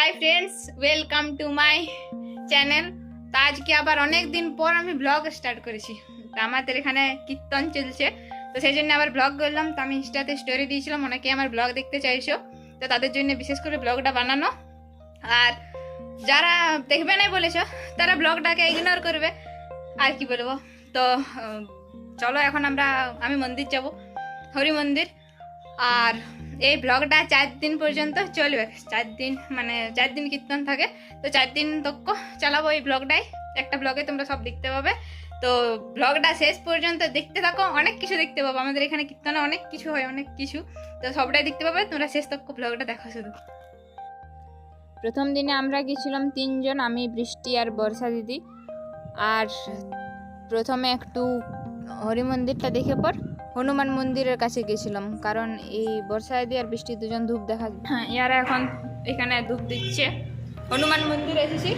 Hi friends welcome to my channel তা আজকে আবার অনেক দিন পর আমি ব্লগ স্টার্ট করেছি। তা আমাদের এখানে কীর্তন চলছে। তো সেই জন্য আবার ব্লগ করলাম। তো আমি ইনস্টাতে স্টোরি দিয়েছিলাম, অনেকে আমার ব্লগ দেখতে চাইছো। তো তাদের জন্য বিশেষ করে ব্লগটা বানানো। আর যারা দেখবে না বলেছ, তারা ব্লগটাকে ইগনোর করবে। আর কি বলব? তো চলো এখন আমরা, আমি মন্দির যাব। হরি মন্দির। আর এই ব্লগটা চার দিন পর্যন্ত চলবে। চার দিন মানে চার দিন কীর্তন থাকে। তো চার দিন তক্ক চালাবো এই ব্লগটাই একটা ব্লগে তোমরা সব দেখতে পাবে। তো ব্লগটা শেষ পর্যন্ত দেখতে থাকো। অনেক কিছু দেখতে পাবো। আমাদের এখানে কীর্তনে অনেক কিছু হয়, অনেক কিছু। তো সবটাই দেখতে পাবে। তোমরা শেষ তক্ক ব্লগটা দেখো শুধু। প্রথম দিনে আমরা গেছিলাম তিনজন, আমি, বৃষ্টি আর বর্ষা দিদি। আর প্রথমে একটু হরি মন্দিরটা দেখে পর হনুমান মন্দিরের কাছে গেছিলাম কারণ এই বর্ষায় দিয়ে আর বৃষ্টি দুজন ধূপ দেখা হ্যাঁ ইয়ারা এখন এখানে ধূপ দিচ্ছে। হনুমান মন্দির এসেছি।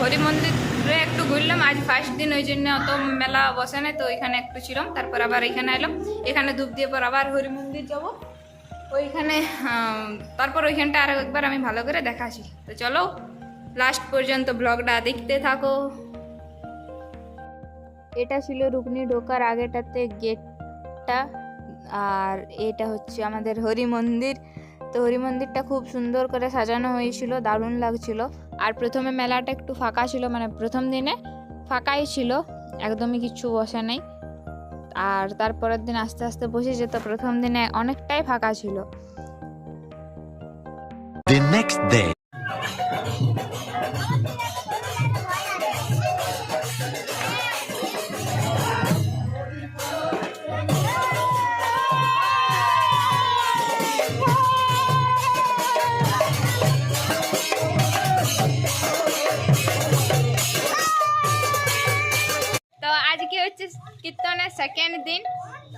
হরি মন্দিরে একটু ঘুরলাম আজ ফার্স্ট দিন ওই জন্য অত মেলা বসে না তো এখানে একটু ছিলাম তারপর আবার এখানে এলাম। এখানে ধূপ দিয়ে পর আবার হরি মন্দির যাব। ওইখানে তারপর ওইখানটা আরও একবার আমি ভালো করে দেখাচ্ছি। তো চলো লাস্ট পর্যন্ত ব্লগটা দেখতে থাকো। এটা ছিল রুকনি ঢোকার আগেটাতে গেটটা আর এটা হচ্ছে আমাদের হরি মন্দির। তো হরি মন্দিরটা খুব সুন্দর করে সাজানো হয়েছিল, দারুণ লাগছিল। আর প্রথমে মেলাটা একটু ফাঁকা ছিল মানে প্রথম দিনে ফাঁকাই ছিল, একদমই কিছু বসে নাই। আর তারপরের দিন আস্তে আস্তে বসে যেত, প্রথম দিনে অনেকটাই ফাঁকা ছিল। The next day.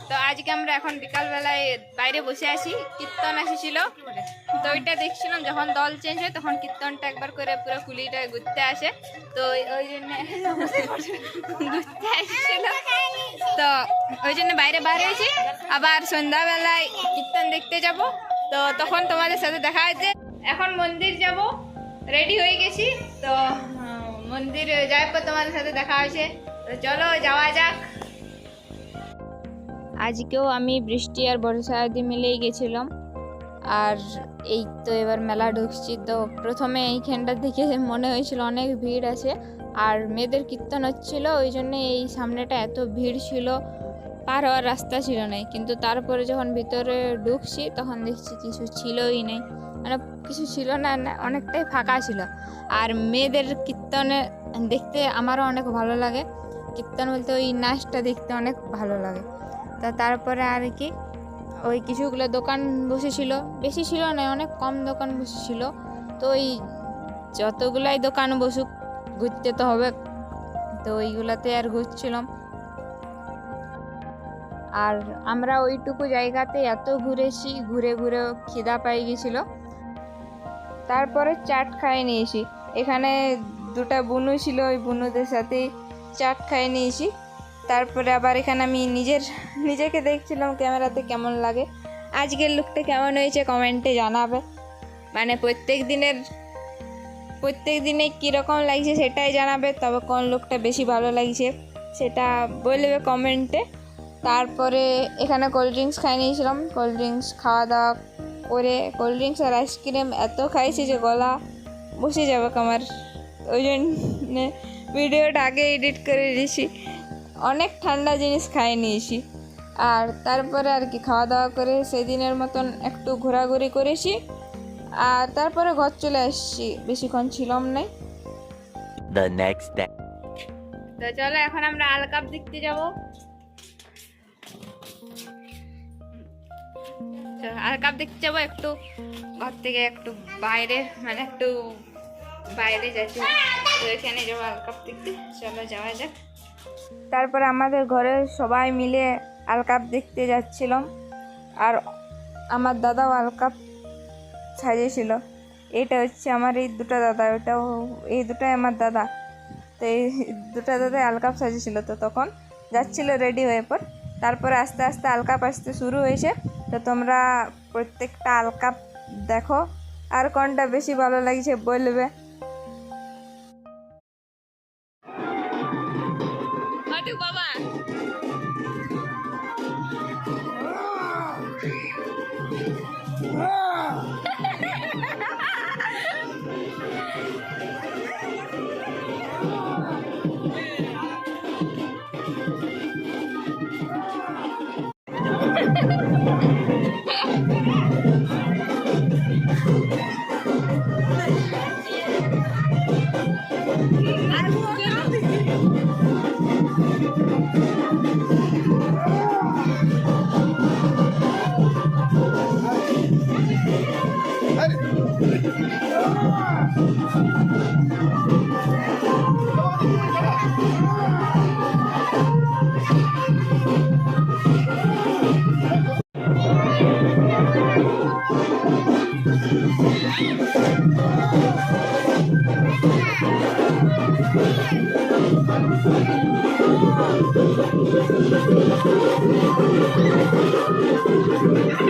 তো আজকে আমরা এখন বিকালবেলায় বাইরে বসে আছি, কীর্তন এসেছিল। তো ওইটা দেখছিলাম, যখন দল চেঞ্জ হয় তখন কীর্তনটা একবার করে পুরো কুলিটা ঘুরতে আসে। তো ওই- জন্য ঘুরতে আসছিল তো ওই জন্য বাইরে বার হয়েছি। আবার সন্ধ্যাবেলায় কীর্তন দেখতে যাব। তো তখন তোমাদের সাথে দেখা হয়েছে। এখন মন্দির যাব। রেডি হয়ে গেছি। তো মন্দির যাওয়ার পর তোমাদের সাথে দেখা হয়েছে। তো চলো, যাওয়া যাক। আজকেও আমি বৃষ্টি আর বর্ষা আদি মিলেই গেছিলাম। আর এই তো এবার মেলা ঢুকছি। তো প্রথমে এইখানটা দেখে মনে হয়েছিল অনেক ভিড় আছে। আর মেয়েদের কীর্তন হচ্ছিল ওই জন্য এই সামনেটা এত ভিড় ছিল পার হওয়ার রাস্তা ছিল না। কিন্তু তারপরে যখন ভিতরে ঢুকছি তখন দেখছি কিছু ছিলই নেই। মানে কিছু ছিল না না, অনেকটাই ফাঁকা ছিল। আর মেয়েদের কীর্তনে দেখতে আমারও অনেক ভালো লাগে। কীর্তন বলতে ওই নাচটা দেখতে অনেক ভালো লাগে। তা তারপরে আর কি, ওই কিছুগুলো দোকান বসেছিল। বেশি ছিল না, অনেক কম দোকান বসেছিল। তো ওই যতগুলাই দোকান বসুক, ঘুরতে তো হবে। তো ওইগুলাতে আর ঘুরছিলাম। আর আমরা ওইটুকু জায়গাতে এত ঘুরেছি, ঘুরে ঘুরে খিদা পাই গেছিল। তারপরে চাট খাই নিয়েছি। এখানে দুটা বুনু ছিল, ওই বুনুদের সাথেই চাট খাই নিয়েছি। তারপরে আবার এখানে আমি নিজের, নিজেকে দেখছিলাম ক্যামেরাতে কেমন লাগে। আজকের লুকটা কেমন হয়েছে কমেন্টে জানাবে। মানে প্রত্যেক দিনের, প্রত্যেক দিনে কীরকম লাগছে সেটাই জানাবে, তবে কোন লুকটা বেশি ভালো লাগছে সেটা বলবে কমেন্টে তারপরে এখানে কোল্ড ড্রিঙ্কস খাই নিয়েছিলাম। কোল্ড ড্রিঙ্কস খাওয়া দাওয়া করে কোল্ড ড্রিঙ্কস আর আইসক্রিম এত খাইছি যে গলা বসে যাবে আমার। ওই জন্য ভিডিওটা আগে এডিট করে দিয়েছি। অনেক ঠান্ডা জিনিস খাই নিয়েছি আর তারপরে আর কি খাওয়া দাওয়া করে সেদিনের মতন একটু ঘোরাঘুরি করেছি। আর তারপরে ঘর চলে আসছি বেশিক্ষণ ছিলাম নাই The next day. তো চলো এখন আমরা আলকাপ দেখতে যাব। আলকাপ দেখতে যাব একটু ঘর থেকে একটু বাইরে মানে একটু বাইরে যাচ্ছি। তো এখানে যাব আলকাপ দেখতে। চলো যাওয়া যাক। তারপরে আমাদের ঘরে সবাই মিলে আলকাপ দেখতে যাচ্ছিলাম। আর আমার দাদাও আলকাপ সাজিয়েছিল। এটা হচ্ছে আমার এই দুটো দাদা ওটাও এই দুটাই আমার দাদা। তো এই দুটো দাদাই আলকাপ সাজিয়েছিল তো তখন। যাচ্ছিল রেডি হয়ে পর। তারপরে আস্তে আস্তে আলকাপ আসতে শুরু হয়েছে। তো তোমরা প্রত্যেকটা আলকাপ দেখো। আর কোনটা বেশি ভালো লাগছে বলবে?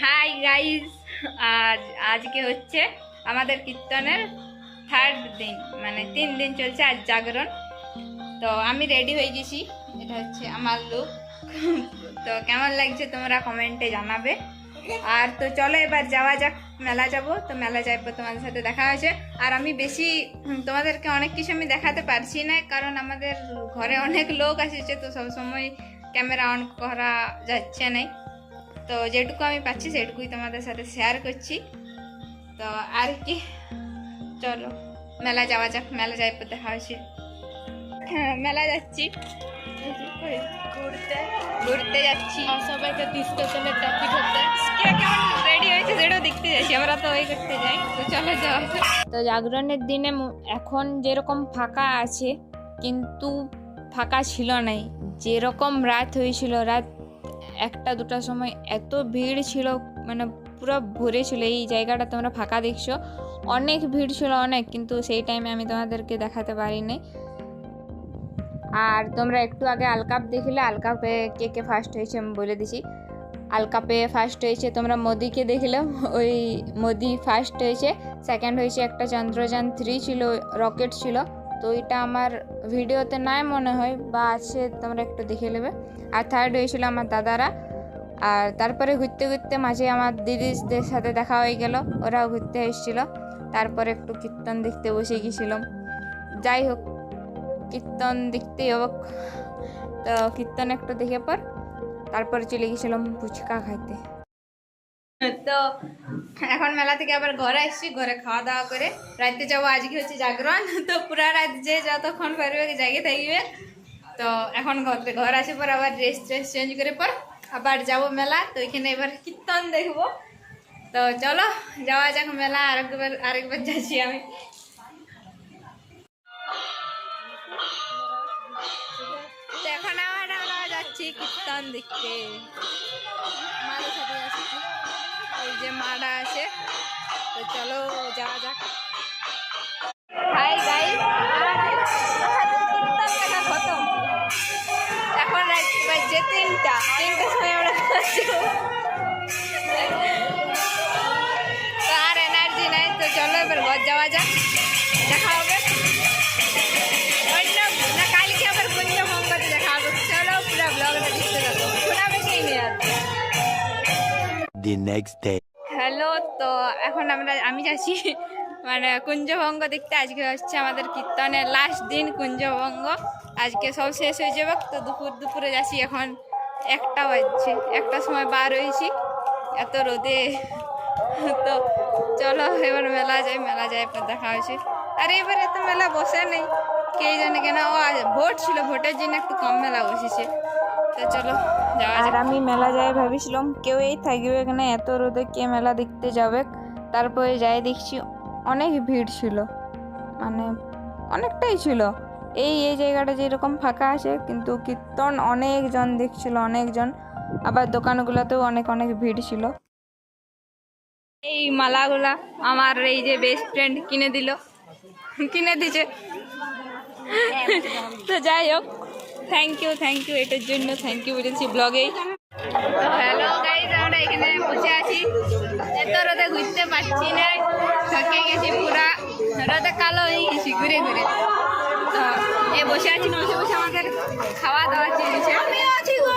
হাই গাইস আজ আজকে হচ্ছে আমাদের কীর্তনের থার্ড দিন। মানে তিন দিন চলছে আজ জাগরণ। তো আমি রেডি হয়ে গেছি। এটা হচ্ছে আমার লুক তো কেমন লাগছে তোমরা কমেন্টে জানাবে। আর তো চলো এবার যাওয়া যাক। মেলা যাব। তো মেলা যাইবো তোমাদের সাথে দেখা হয়েছে। আর আমি বেশি তোমাদেরকে অনেক কিছু আমি দেখাতে পারছি না, কারণ আমাদের ঘরে অনেক লোক আসছে, তো সবসময় ক্যামেরা অন করা যাচ্ছে না তো যেটুকু আমি পাচ্ছি সেটুকুই তোমাদের সাথে শেয়ার করছি। তো আর কি চলো মেলা যাওয়া যাক মেলা যাই পর দেখা হয়েছে হ্যাঁ মেলা যাচ্ছি। ঘুরতে ঘুরতে যাচ্ছি। আর সবাইকে ডিসকাশনের টপিক হচ্ছে। কে কেমন রেডি হয়েছে সেটাও দেখতে যাচ্ছি আমরা তো ওই করতে যাই। তো চলো তো জাগরণের দিনে এখন যেরকম ফাঁকা আছে কিন্তু ফাঁকা ছিল নাই। যেরকম রাত হয়েছিল, রাত একটা, দুটার সময় এত ভিড় ছিল মানে পুরো ভরে ছিল, এই জায়গাটা তোমরা ফাঁকা দেখছ। অনেক ভিড় ছিল অনেক, কিন্তু সেই টাইমে আমি তোমাদেরকে দেখাতে পারিনি। আর তোমরা একটু আগে আলকাপ দেখলে, আলকাপে কে কে ফার্স্ট হয়েছে আমি বলে দিছি। আলকাপে ফার্স্ট হয়েছে তোমরা মোদিকে দেখলে, ওই মোদি ফার্স্ট হয়েছে সেকেন্ড হয়েছে একটা চন্দ্রযান থ্রি ছিল রকেট ছিল। তো এটা আমার ভিডিওতে নাই মনে হয়, বা আছে, তোমরা একটু দেখে নেবে। আর থার্ড হয়েছিল আমার দাদারা। আর তারপরে ঘুরতে ঘুরতে মাঝে আমার দিদিদের সাথে দেখা হয়ে গেল, ওরাও ঘুরতে এসেছিল। তারপরে একটু কীর্তন দেখতে বসে গেছিলাম। যাই হোক, কীর্তন দেখতেই হোক তো কীর্তন একটু দেখে পর, তারপরে চলে গেছিলাম ফুচকা খাইতে। তো এখন মেলা থেকে আবার ঘরে আসছি, ঘরে খাওয়া দাওয়া করে। রাতে যাব, আজকে হচ্ছে জাগরণ। তো পুরা রাত যে যতক্ষণ পারবে জাগে থাকবে। তো এখন ঘর আসে পর আবার ড্রেস ট্রেস চেঞ্জ করে পর আবার যাব মেলা। তো এখানে এবার কীর্তন দেখব। তো চলো, যাওয়া যাক মেলা, আরেকবার আরেকবার যাচ্ছি আমি। এখন আবার আমরা যাচ্ছি কীর্তন দেখতে। মাদের সাথে এই যে মারা আছে। তো চলো যাওয়া যাক। হাই গাই এখন বাজছে তিনটা। তিনটার সময় আমরা আর এনার্জি নাই, তো চলো এবার ঘর যাওয়া যাক। দেখা Next day. হ্যালো তো এখন আমরা, আমি যাচ্ছি মানে কুঞ্জভঙ্গ দেখতে। আজকে হচ্ছে আমাদের কীর্তনের লাস্ট দিন, কুঞ্জভঙ্গ। আজকে সব শেষ হয়ে যাবে, তো দুপুর, দুপুরে যাচ্ছি এখন। একটা বাজছে, একটা সময় বার হয়েছি, এত রোদে। তো চলো, এবার মেলা যাই মেলা যাই আপনার দেখা হয়েছে। আর, এবারে তো মেলা বসে নেই, কে জানে কেন, ও ভোট ছিল, ভোটের জন্য একটু কম মেলা বসেছে। আর আমি মেলা যাই ভাবিছিলাম। কেউই থাকবে এখানে, এত রোদে কে মেলা দেখতে যাবে? তারপরে যাই দেখছি অনেক ভিড় ছিল। মানে অনেকটাই ছিল। এই এই জায়গাটা যেরকম ফাঁকা আছে, কিন্তু কীর্তন অনেকজন দেখছিল, অনেকজন। আবার দোকানগুলোতেও অনেক অনেক ভিড় ছিল। এই মালাগুলা আমার এই যে বেস্ট ফ্রেন্ড কিনে দিল। কিনে দিছে। তো যাই হোক থ্যাংক ইউ থ্যাংক ইউ এটার জন্য থ্যাংক ইউ বলেছি ব্লগে তো হ্যালো গাইজ আমরা এখানে বসে আছি। এত রোদে ঘুরতে পারছি না। থকে গেছি পুরা। রোদে কালো হয়ে গেছি ঘুরে ঘুরে। তো এ বসে আছি বসে বসে আমাদের খাওয়া দাওয়া চলছে। আমিও আছি গো।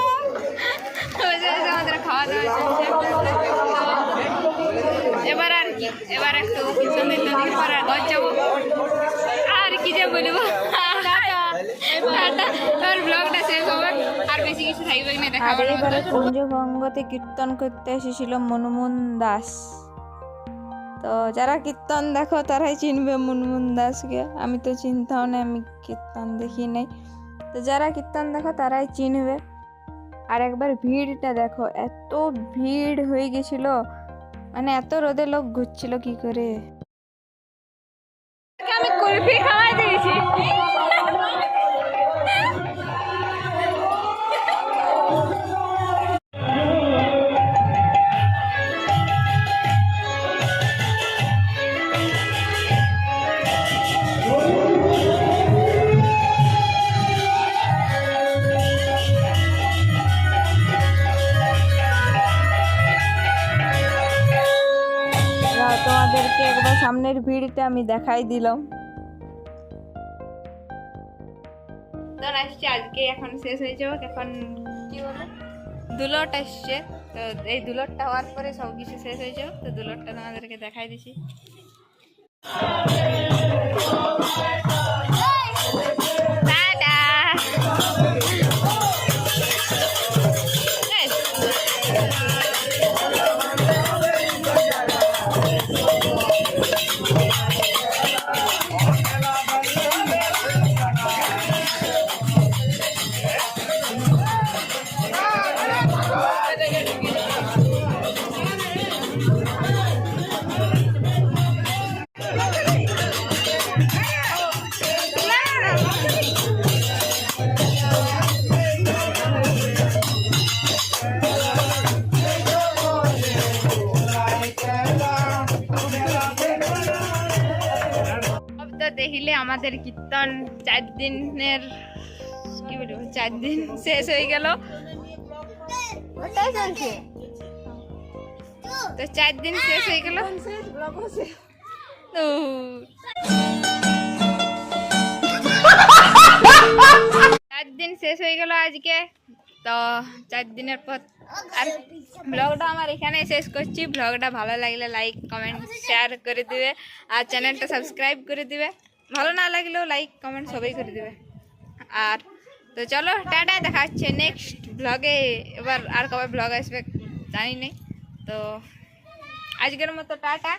বসে বসে আমাদের খাওয়া দাওয়া চলছে। এবার আর কি এবার একটু দিতে দিকে পর আর যাব আর কি যে বলব? টাটা ব্লগটা শেষ হবে আর বেশি কিছু থাকবে না দেখাবার মতো কুঞ্জভঙ্গতে কীর্তন করতে এসেছিল মনমুন দাস। তো যারা কীর্তন দেখো তারাই চিনবে মুনমুন দাসকে। আমি তো চিনতাম না আমি কীর্তন দেখি নাই। তো যারা কীর্তন দেখো তারাই চিনবে। আর একবার ভিড়টা দেখো এত ভিড় হয়ে গেছিল। মানে এত রোদে লোক ঘুরছিল কি করে? আমি কুলফি খাওয়া দিয়েছি। তোমাদেরকে একবার সামনের ভিড়টা আমি দেখাই দিলাম। তো আসছে আজকে, এখন শেষ হয়ে যাবে, এখন কি বলে? দুলট আসছে তো এই দুলটটা হওয়ার পরে সব কিছু শেষ হয়ে যাবে, তো দুলটটা তোমাদেরকে দেখাই দিছি। আমাদের কীর্তন চার দিনের, কি বলব, চার দিন শেষ হয়ে গেল। তো চার দিন শেষ হয়ে গেল। চার দিন শেষ হয়ে গেল আজকে। তো চার দিনের পর আর ব্লগটা আমার এখানে শেষ করছি। ব্লগটা ভালো লাগলে লাইক কমেন্ট শেয়ার করে দিবে। আর চ্যানেলটা সাবস্ক্রাইব করে দিবে। ভালো না লাগলেও লাইক কমেন্ট সবাই করে দিবে। আর তো চলো, টাটা, দেখা হচ্ছে নেক্সট ব্লগে এবার আর কবে ব্লগ আসবে জানি নেই। তো আজকের মতো টাটা।